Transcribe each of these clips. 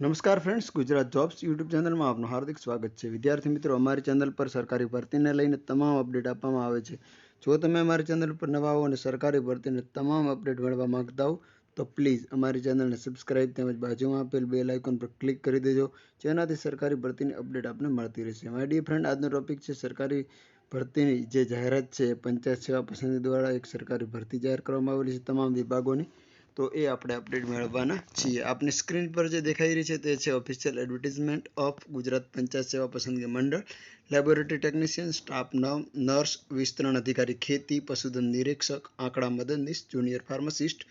નમસ્કાર friends Gujarat jobs YouTube ચેનલમાં આપનું હાર્દિક સ્વાગત છે. વિદ્યાર્થી મિત્રો, અમારી ચેનલ પર સરકારી ભરતીને લઈને તમામ અપડેટ આપવામાં આવે છે. જો તમે અમારી ચેનલ પર નવા હો અને સરકારી ભરતીને તમામ અપડેટ મેળવવા માંગતા હો, તો પ્લીઝ અમારી ચેનલને સબસ્ક્રાઇબ તેમજ બાજુમાં આપેલ બેલ આઇકોન પર ક્લિક કરી દેજો, જેનાથી સરકારી ભરતીની અપડેટ આપને મળતી રહેશે. માય ડી ફ્રેન્ડ આજનો ટોપિક છે સરકારી ભરતીની જે જાહેરાત છે, પંચાયત સેવા પસંદગી દ્વારા એક સરકારી ભરતી જાહેર કરવામાં આવેલી છે. તમામ વિભાગોની તો એ આપણે અપડેટ મેળવવાના છીએ. આપની સ્ક્રીન પર જે દેખાઈ રહી છે તે છે official advertisement of Gujarat Panchayat Seva Pasandgi Mandal. Laboratory technician staff nurse વિસ્તરણ અધિકારી, ખેતી, પશુધન નિરીક્ષક, આંકડા મદદનીશ જુનિયર ફાર્માસિસ્ટ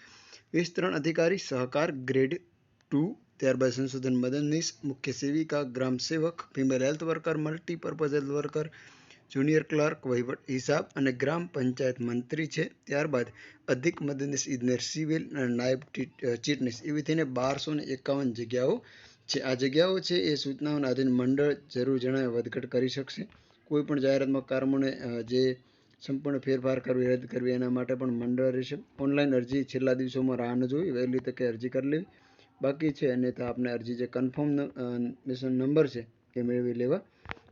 વિસ્તરણ અધિકારી, સહકાર ગ્રેડ ટુ ત્યારબાદ સંશોધન મદદનીશ, મુખ્ય સેવિકા, ગ્રામ સેવક female health worker multipurpose health worker junior clerk વહીવટ હિસાબ અને ગ્રામ પંચાયત મંત્રી છે. ત્યારબાદ અધિક મદદનીશ ઇજનેર સિવિલ અને નાયબ ચીટનીશ એવી થઈને બારસો ને એકાવન જગ્યાઓ છે. આ જગ્યાઓ છે એ સૂચનાઓના આધીન મંડળ જરૂર જણાવે વધઘટ કરી શકશે. કોઈ પણ જાહેરાતમાં કારમોને જે સંપૂર્ણ ફેરફાર કરવી, રદ કરવી એના માટે પણ મંડળ રહેશે. ઓનલાઈન અરજી છેલ્લા દિવસોમાં રાહ ન જોઈ, વહેલી તકે અરજી કરી લેવી. બાકી છે અને તો આપને અરજી જે કન્ફર્મ નંબર છે એ મેળવી લેવા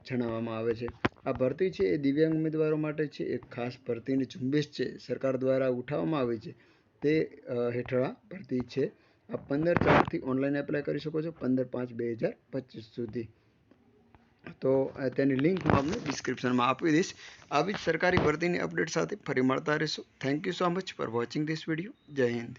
જણાવવામાં આવે છે. આ ભરતી છે એ દિવ્યાંગ ઉમેદવારો માટે છે, એક ખાસ ભરતીની ઝુંબેશ છે, સરકાર દ્વારા ઉઠાવવામાં આવી છે. તે હેઠળ આ ભરતી છે. આ પંદર ચારથી ઓનલાઈન એપ્લાય કરી શકો છો, પંદર પાંચ બે હજાર પચીસ સુધી. તો તેની લિંક હું આપને ડિસ્ક્રિપ્શનમાં આપી દઈશ. આવી જ સરકારી ભરતીની અપડેટ સાથે ફરી મળતા રહીશું. Thank you so much for watching this video. જય હિન્દ.